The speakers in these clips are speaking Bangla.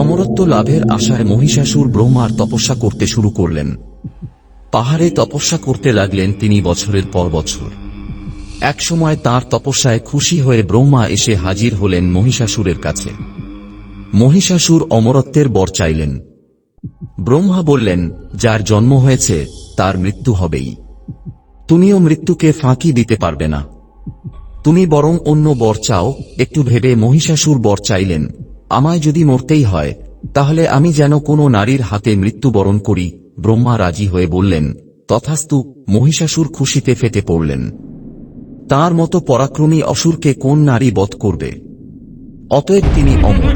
অমরত্ব লাভের আশায় মহিষাসুর ব্রহ্মার তপস্যা করতে শুরু করলেন। পাহাড়ে তপস্যা করতে লাগলেন তিনি বছরের পর বছর। একসময় তার তপস্যায় খুশি হয়ে ব্রহ্মা এসে হাজির হলেন মহিষাসুরের কাছে। মহিষাসুর অমরত্বের বর চাইলেন। ব্রহ্মা বললেন, যার জন্ম হয়েছে, তার মৃত্যু হবেই। তুমিও মৃত্যুকে ফাঁকি দিতে পারবে না। তুমি বরং অন্য বর চাও। একটু ভেবে মহিষাসুর বর চাইলেন আমায় যদি মরতেই হয়, তাহলে আমি যেন কোনো নারীর হাতে মৃত্যুবরণ করি, ব্রহ্মা রাজি হয়ে বললেন, তথাস্তু মহিষাসুর খুশিতে ফেটে পড়লেন। তার মতো পরাক্রমী অসুরকে কোন নারী বধ করবে? অতএব তিনি অমর।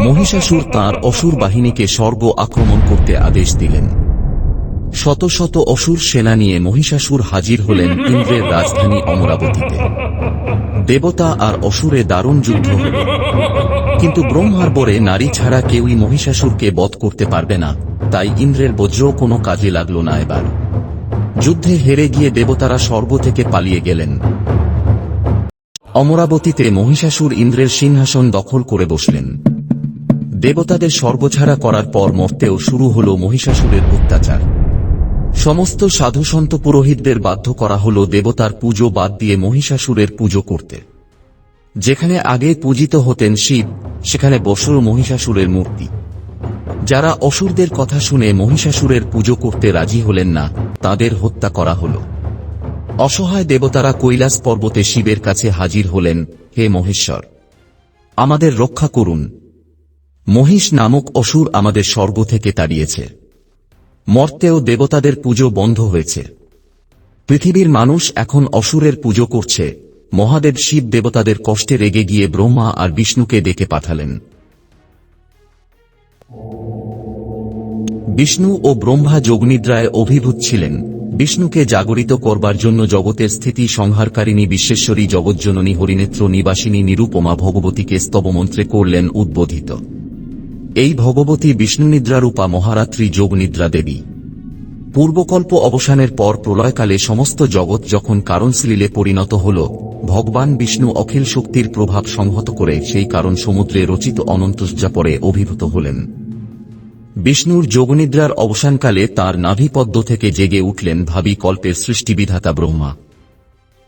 মহিষাসুর তার অসুর বাহিনীকে স্বর্গ আক্রমণ করতে আদেশ দিলেন। শত শত অসুর সেনা নিয়ে মহিষাসুর হাজির হলেন ইন্দ্রের রাজধানী অমরাবতীতে। দেবতা আর অসুরে দারুণ যুদ্ধ হল। কিন্তু ব্রহ্মার বরে নারী ছাড়া কেউই মহিষাসুরকে বধ করতে পারবে না, তাই ইন্দ্রের বজ্র কোনো কাজে লাগল না এবার। যুদ্ধে হেরে গিয়ে দেবতারা স্বর্গ থেকে পালিয়ে গেলেন। অমরাবতীতে মহিষাসুর ইন্দ্রের সিংহাসন দখল করে বসলেন। দেবতাদের স্বর্গছাড়া করার পর মর্তেও শুরু হল মহিষাসুরের অত্যাচার। সমস্ত সাধুসন্ত পুরোহিতদের বাধ্য করা হল দেবতার পুজো বাদ দিয়ে মহিষাসুরের পুজো করতে। যেখানে আগে পূজিত হতেন শিব সেখানে বসল মহিষাসুরের মূর্তি। যারা অসুরদের কথা শুনে মহিষাসুরের পুজো করতে রাজি হলেন না, তাদের হত্যা করা হল। অসহায় দেবতারা কৈলাস পর্বতে শিবের কাছে হাজির হলেন, হে মহেশ্বর! আমাদের রক্ষা করুন। মহিষ নামক অসুর আমাদের স্বর্গ থেকে তাড়িয়েছে। মর্তেও দেবতাদের পুজো বন্ধ হয়েছে। পৃথিবীর মানুষ এখন অসুরের পুজো করছে মহাদেব শিব দেবতাদের কষ্টে রেগে গিয়ে ব্রহ্মা আর বিষ্ণুকে ডেকে পাঠালেন। বিষ্ণু ও ব্রহ্মা যোগনিদ্রায় অভিভূত ছিলেন। বিষ্ণুকে জাগরিত করবার জন্য জগতের স্থিতি সংহারকারিণী বিশ্বেশ্বরী জগজ্জননী হরিনেত্র নিবাসিনী নিরুপমা ভগবতীকে স্তবমন্ত্রে করলেন উদ্বোধিত। এই ভগবতী বিষ্ণুনিদ্রারূপা মহারাত্রি যোগনিদ্রা দেবী। পূর্বকল্প অবসানের পর প্রলয়কালে সমস্ত জগৎ যখন কারণ শ্লীলে পরিণত হল, ভগবান বিষ্ণু অখিল শক্তির প্রভাব সংহত করে সেই কারণ সমুদ্রে রচিত অনন্তজ্জা পরে অভিভূত হলেন। বিষ্ণুর যোগনিদ্রার অবসানকালে তার নাভিপদ্ম থেকে জেগে উঠলেন ভাবি কল্পের সৃষ্টিবিধাতা ব্রহ্মা।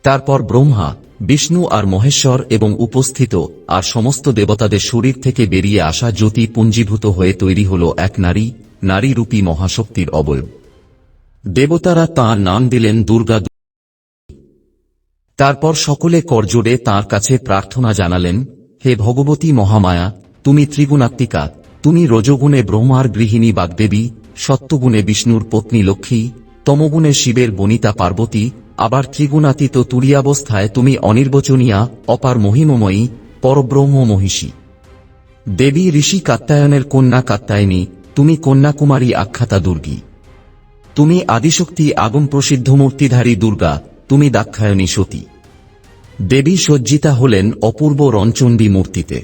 তারপর ব্রহ্মা, বিষ্ণু আর মহেশ্বর এবং উপস্থিত আর সমস্ত দেবতাদের শরীর থেকে বেরিয়ে আসা জ্যোতি পুঞ্জীভূত হয়ে তৈরি হল এক নারী, নারীরূপী মহাশক্তির অবয়ব। দেবতারা তাঁর নাম দিলেন দুর্গা তারপর সকলে করজোড়ে তাঁর কাছে প্রার্থনা জানালেন, হে ভগবতী মহামায়া, তুমি ত্রিগুণাত্মিকা, তুমি রজগুণে ব্রহ্মার গৃহিণী বাগদেবী, সত্যগুণে বিষ্ণুর পত্নী লক্ষ্মী, তমগুণে শিবের বনিতা পার্বতী, আবার ত্রিগুণাতীত তুরিয়াবস্থায় তুমি অনির্বচনীয়া, অপার মহিমময়ী, পরব্রহ্ম মহিষী। দেবী ঋষি কাত্যায়নের কন্যা কাত্যায়নী, তুমি কন্যাকুমারী আখ্যাতা দুর্গী। তুমি আদিশক্তি আগম প্রসিদ্ধ মূর্তিধারী দুর্গা, তুমি দাক্ষায়নী সতী। দেবী সজ্জিতা হলেন অপূর্ব রঞ্চণ্ডী মূর্তিতে।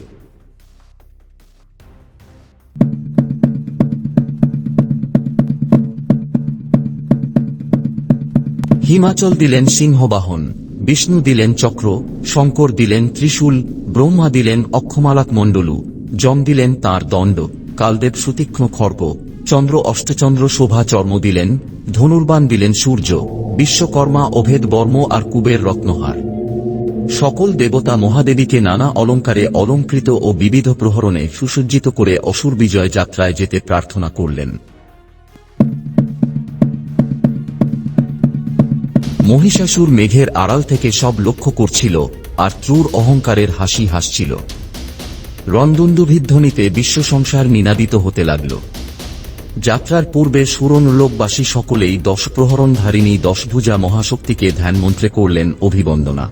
হিমাচল দিলেন সিংহবাহন, বিষ্ণু দিলেন চক্র, শঙ্কর দিলেন ত্রিশূল, ব্রহ্মা দিলেন অক্ষমালাক মণ্ডলু, যম দিলেন তাঁর দণ্ড, কালদেব সুতীক্ষ্ণ খর্গ চন্দ্র অষ্টচন্দ্র শোভা চর্ম দিলেন ধনুর্বান দিলেন সূর্য, বিশ্বকর্মা অভেদ বর্ম আর কুবের রত্নহার। সকল দেবতা মহাদেবীকে নানা অলঙ্কারে অলঙ্কৃত ও বিবিধ প্রহরণে সুসজ্জিত করে অসুর বিজয় যাত্রায় যেতে প্রার্থনা করলেন। মহিষাসুর মেঘের আড়াল থেকে সব লক্ষ্য করছিল, আর ত্রুর অহংকারের হাসি হাসছিল। রন্দুন্দুভিধ্বনিতে বিশ্ব সংসার নিনাদিত হতে লাগল। যাত্রার পূর্বে সুরনলোকবাসী সকলেই দশ প্রহরণধারিণী দশভুজা মহাশক্তিকে ধ্যানমন্ত্রে করলেন অভিবন্দনা।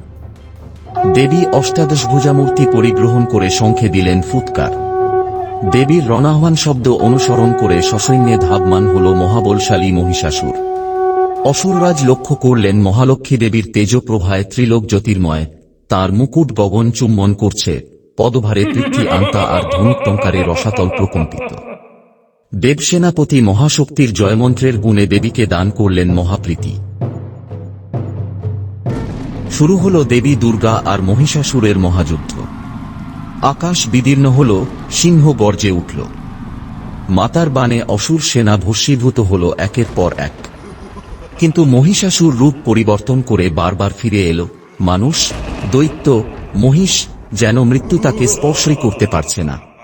দেবী অষ্টাদশভুজা মূর্তি পরিগ্রহণ করে শঙ্খে দিলেন ফুৎকার। দেবীর রণাহ্বান শব্দ অনুসরণ করে সসৈন্যে ধাবমান হল মহাবলশালী মহিষাসুর। অসুররাজ লক্ষ্য করলেন মহালক্ষ্মী দেবীর তেজপ্রভায় ত্রিলোক জ্যোতির্ময়। তার মুকুট গগন চুম্বন করছে। পদভারে পৃথ্বী আন্তা আর ধনুক টঙ্কারে রসাতল প্রকম্পিত। দেবসেনাপতি মহাশক্তির জয়মন্ত্রের গুণে দেবীকে দান করলেন মহাপ্রীতি। শুরু হল দেবী দুর্গা আর মহিষাসুরের মহাযুদ্ধ। আকাশ বিদীর্ণ হল, সিংহ গর্জে উঠল। মাতার বাণে অসুর সেনা ভস্মীভূত হল একের পর এক। কিন্তু মহিষাসুর রূপ পরিবর্তন করে বারবার ফিরে এলো। মানুষ, দৈত্য, মহিষ যেন মৃত্যু তাকে স্পর্শই করতে পারছে না।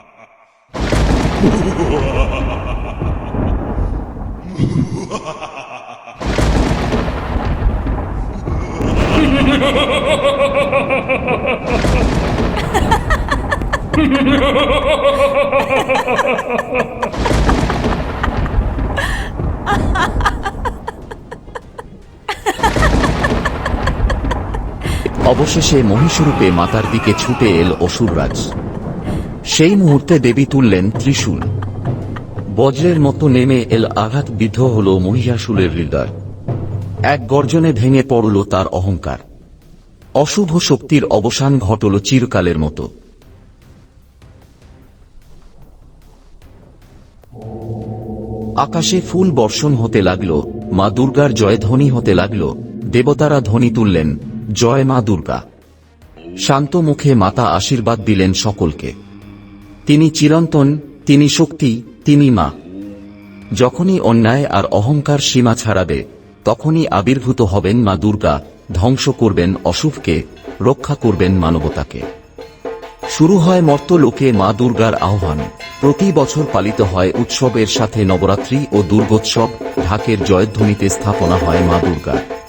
অবশেষে মহিষরূপে মাতার দিকে ছুটে এল অসুররাজ। সেই মুহূর্তে দেবী তুললেন ত্রিশূল। বজ্রের মতো নেমে এল আঘাত বিদ্ধ হল মহিষাসুরের হৃদয়। এক গর্জনে ভেঙে পড়ল তার অহংকার। অশুভ শক্তির অবসান ঘটল চিরকালের মতো। আকাশে ফুল বর্ষণ হতে লাগল, মা দুর্গার জয়ধ্বনি হতে লাগল, দেবতারা ধ্বনি তুললেন, জয় মা দুর্গা। শান্ত মুখে মাতা আশীর্বাদ দিলেন সকলকে। তিনি চিরন্তন তিনি শক্তি, তিনি মা। যখনই অন্যায় আর অহংকার সীমা ছাড়াবে, তখনই আবির্ভূত হবেন মা দুর্গা, ধ্বংস করবেন অশুভকে, রক্ষা করবেন মানবতাকে। শুরু হয় মর্তলোকে মা দুর্গার আহ্বান। প্রতি বছর পালিত হয় উৎসবের সাথে নবরাত্রি ও দুর্গোৎসব, ঢাকের জয়ধ্বনিতে স্থাপনা হয় মা দুর্গার।